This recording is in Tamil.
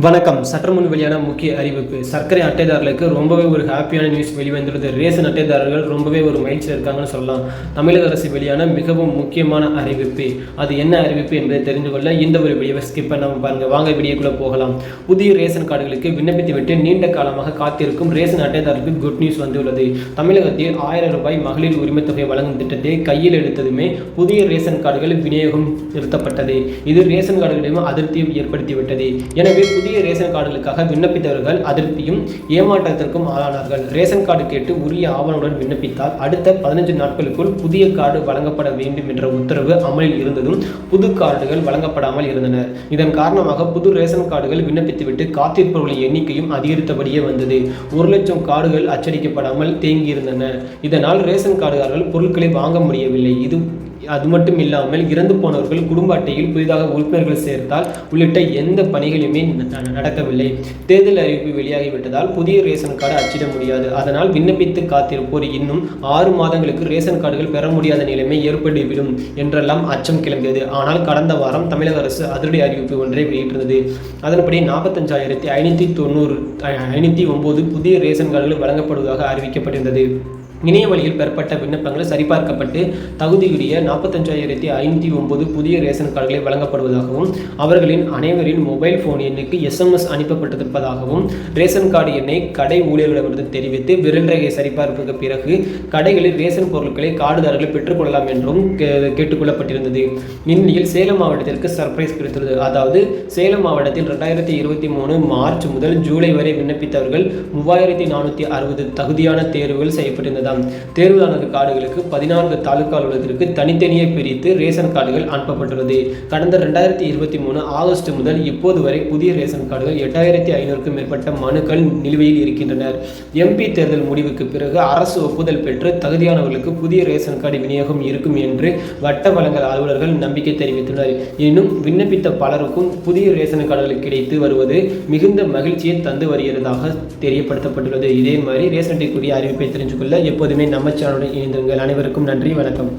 வணக்கம். சற்றுமுன் வெளியான முக்கிய அறிவிப்பு. சர்க்கரை அட்டைதாரர்களுக்கு ரொம்பவே ஒரு ஹாப்பியான நியூஸ் வெளிவந்துள்ளது. ரேஷன் அட்டைதாரர்கள் ரொம்பவே ஒரு மகிழ்ச்சியில் இருக்காங்கன்னு சொல்லலாம். தமிழக அரசு வெளியான மிகவும் முக்கியமான அறிவிப்பு. அது என்ன அறிவிப்பு என்பதை தெரிந்து கொள்ள இந்த ஒரு வீடியோவை ஸ்கிப் நம்ம பாருங்கள் வாங்க வீடியோக்குள்ளே போகலாம். புதிய ரேஷன் கார்டுகளுக்கு விண்ணப்பித்து விட்டு நீண்ட காலமாக காத்திருக்கும் ரேஷன் அட்டைதாரர்களுக்கு குட் நியூஸ் வந்துள்ளது. தமிழகத்தில் ஆயிரம் ரூபாய் மகளிர் உரிமைத்தொகை வழங்கும் திட்டத்தை கையில் எடுத்ததுமே புதிய ரேஷன் கார்டுகள் விநியோகம் நிறுத்தப்பட்டது. இது ரேஷன் கார்டுகளிடம் அதிருப்தியும் ஏற்படுத்திவிட்டது. எனவே புதிய ரேஷன் கார்டுகளுக்காக விண்ணப்பித்தவர்கள் அதிருப்தியும் ஏமாற்றத்திற்கும் ஆளானார்கள். ரேஷன் கார்டு கேட்டு உரிய ஆவணங்களுடன் விண்ணப்பித்தால் அடுத்த பதினஞ்சு நாட்களுக்குள் புதிய கார்டு வழங்கப்பட வேண்டும் என்ற உத்தரவு அமலில் இருந்ததும் புது கார்டுகள் வழங்கப்படாமல் இருந்தன. இதன் காரணமாக புது ரேஷன் கார்டுகள் விண்ணப்பித்துவிட்டு காத்திருப்பவர்களின் எண்ணிக்கையும் அதிகரித்தபடியே வந்தது. ஒரு லட்சம் கார்டுகள் அச்சடிக்கப்படாமல் தேங்கியிருந்தன. இதனால் ரேஷன் கார்டுகாரர்கள் பொருட்களை வாங்க முடியவில்லை. இது அது மட்டும் இல்லாமல் இறந்து போனவர்கள் குடும்ப அட்டையில் புதிதாக உறுப்பினர்கள் சேர்த்தால் உள்ளிட்ட எந்த பணிகளுமே நடக்கவில்லை. தேர்தல் அறிவிப்பு வெளியாகிவிட்டதால் புதிய ரேஷன் கார்டு அச்சிட முடியாது. அதனால் விண்ணப்பித்து காத்திருப்போர் இன்னும் ஆறு மாதங்களுக்கு ரேஷன் கார்டுகள் பெற முடியாத நிலைமை ஏற்பட்டுவிடும் என்றெல்லாம் அச்சம் கிளம்பியது. ஆனால் கடந்த வாரம் தமிழக அரசு அதிரடி அறிவிப்பு ஒன்றை வெளியிட்டிருந்தது. அதன்படி நாற்பத்தஞ்சாயிரத்தி ஐநூற்றி தொண்ணூறு ஐநூற்றி ஒம்பது புதிய ரேஷன் கார்டுகள் வழங்கப்படுவதாக அறிவிக்கப்பட்டிருந்தது. இணைய வழியில் பெறப்பட்ட விண்ணப்பங்கள் சரிபார்க்கப்பட்டு தகுதியுடைய நாற்பத்தஞ்சாயிரத்தி ஐநூற்றி ஒன்பது புதிய ரேஷன் கார்டுகளை வழங்கப்படுவதாகவும் அவர்களின் அனைவரின் மொபைல் ஃபோன் எண்ணுக்கு எஸ்எம்எஸ் அனுப்பப்பட்டிருப்பதாகவும் ரேஷன் கார்டு எண்ணை கடை ஊழியர்களிடமிருந்து தெரிவித்து விரல் ரேகை சரிபார்ப்புக்கு பிறகு கடைகளில் ரேஷன் பொருட்களை கார்டுதாரர்கள் பெற்றுக்கொள்ளலாம் என்றும் கே- கேட்டுக்கொள்ளப்பட்டிருந்தது இந்நிலையில் சேலம் மாவட்டத்திற்கு சர்ப்ரைஸ் கிடைத்துள்ளது அதாவது சேலம் மாவட்டத்தில் ரெண்டாயிரத்தி இருபத்தி மூணு மார்ச் முதல் ஜூலை வரை விண்ணப்பித்தவர்கள் மூவாயிரத்தி நானூற்றி அறுபது தகுதியான தேர்வுகள் செய்யப்பட்டிருந்ததாம் தேர்வான கார்டுகளுக்கு பதினான்கு தாலுகா அலுவலகத்திற்கு தனித்தனியே பிரித்து ரேஷன் கார்டுகள் அனுப்பப்பட்டுள்ளது. கடந்த ரெண்டாயிரத்தி இருபத்தி மூணு ஆகஸ்ட் முதல் இப்போது வரை புதிய ரேஷன் கார்டுகள் எட்டாயிரத்தி ஐநூறுக்கும் மேற்பட்ட மனுக்கள் நிலுவையில் இருக்கின்றனர் எம்பி தேர்தல் முடிவுக்கு பிறகு அரசு ஒப்புதல் பெற்று தகுதியானவர்களுக்கு புதிய ரேஷன் கார்டு விநியோகம் இருக்கும் என்று வட்ட வழங்கல் அலுவலர்கள் நம்பிக்கை தெரிவித்துள்ளனர். எனினும் விண்ணப்பித்த பலருக்கும் புதிய ரேஷன் கார்டுகள் கிடைத்து வருவது மிகுந்த மகிழ்ச்சியை தந்து வருகிறதாக தெரியப்படுத்தப்பட்டுள்ளது. இதே மாதிரி ரேஷன் அட்டைக்குரிய அறிவிப்பை தெரிஞ்சுக்கொள்ள பொதுமை நம்ம சேனலுடன் இணைந்திருங்கள். அனைவருக்கும் நன்றி வணக்கம்.